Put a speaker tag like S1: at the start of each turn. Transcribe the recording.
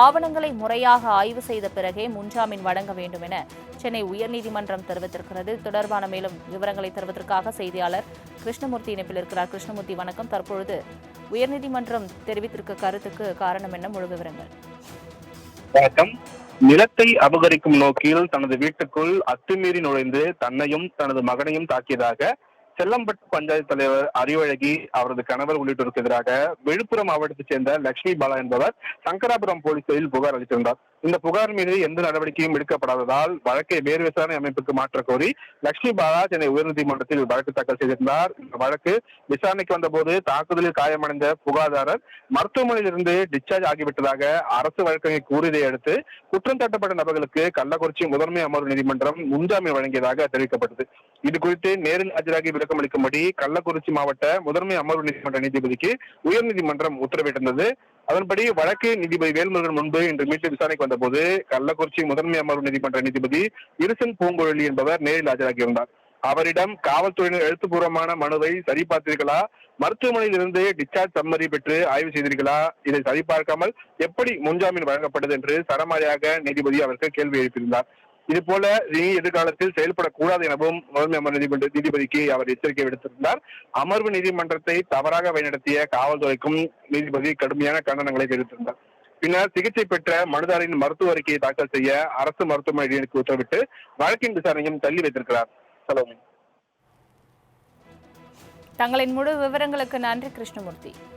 S1: ஆவணங்களை முறையாக ஆய்வு செய்த பிறகே முன்ஜாமீன் வழங்க வேண்டும் என சென்னை உயர்நீதிமன்றம் தெரிவித்திருக்கிறது. தொடர்பான மேலும் விவரங்களை தருவதற்காக செய்தியாளர் கிருஷ்ணமூர்த்தி இணைப்பில் இருக்கிறார். கிருஷ்ணமூர்த்தி வணக்கம். தற்பொழுது உயர்நீதிமன்றம் தெரிவித்திருக்க கருத்துக்கு காரணம் என்ன? முழு விவரங்கள்.
S2: வணக்கம். நிலத்தை அபகரிக்கும் நோக்கில் தனது வீட்டுக்குள் அத்துமீறி நுழைந்து தன்னையும் தனது மகனையும் தாக்கியதாக செல்லம்பட்டு பஞ்சாயத்து தலைவர் அறிவழகி அவரது கணவர் உள்ளிட்டோருக்கு எதிராக விழுப்புரம் மாவட்டத்தைச் சேர்ந்த லட்சுமி பாலா என்பவர் சங்கராபுரம் போலீசில் புகார் அளித்திருந்தார். இந்த புகார் மீது எந்த நடவடிக்கையும் எடுக்கப்படாததால் வழக்கை வேறு விசாரணை அமைப்புக்கு மாற்றக் கோரி லட்சுமி பாலா சென்னை உயர்நீதிமன்றத்தில் வழக்கு தாக்கல் செய்திருந்தார். இந்த வழக்கு விசாரணைக்கு வந்தபோது தாக்குதலில் காயமடைந்த புகாதாரர் மருத்துவமனையில் இருந்து டிஸ்சார்ஜ் ஆகிவிட்டதாக அரசு வழக்கறிஞர் கூறியதை அடுத்து குற்றம் சாட்டப்பட்ட நபர்களுக்கு கள்ளக்குறிச்சி முதன்மை அமர்வு நீதிமன்றம் முன்ஜாமீன் வழங்கியதாக தெரிவிக்கப்பட்டது. இது குறித்து நேரில் ஆஜராகி விளக்கம் அளிக்கும்படி கள்ளக்குறிச்சி மாவட்ட முதன்மை அமர்வு நீதிமன்ற நீதிபதிக்கு உயர்நீதிமன்றம் உத்தரவிட்டிருந்தது. அதன்படி வழக்கு நீதிபதி வேல்முருகன் முன்பு இன்று மீண்டும் விசாரணைக்கு வந்தபோது கள்ளக்குறிச்சி முதன்மை அமர்வு நீதிமன்ற நீதிபதி இருசன் பூங்குழலி என்பவர் நேரில் ஆஜராகியிருந்தார். அவரிடம் காவல்துறையினர் எழுத்துப்பூர்வமான மனுவை சரிபார்த்தீர்களா? மருத்துவமனையில் இருந்து டிஸ்சார்ஜ் சம்மரி பெற்று ஆய்வு செய்தீர்களா? இதை சரிபார்க்காமல் எப்படி முன்ஜாமீன் வழங்கப்பட்டது என்று சரமாரியாக நீதிபதி அவருக்கு கேள்வி எழுப்பியிருந்தார். இது போல இனி எதிர்காலத்தில் செயல்படக்கூடாது எனவும் முதன்மை அமர்வு நீதிமன்ற நீதிபதிக்கு அவர் எச்சரிக்கை விடுத்திருந்தார். அமர்வு நீதிமன்றத்தை தவறாக வழிநடத்திய காவல்துறைக்கும் நீதிபதி கடுமையான கண்டனங்களை தெரிவித்திருந்தார். பின்னர் சிகிச்சை பெற்ற மனுதாரின் மருத்துவ அறிக்கையை தாக்கல் செய்ய அரசு மருத்துவமனைக்கு உத்தரவிட்டு வழக்கின் விசாரணையும் தள்ளி வைத்திருக்கிறார். சலோமி.
S1: தங்களின் முழு விவரங்களுக்கு நன்றி கிருஷ்ணமூர்த்தி.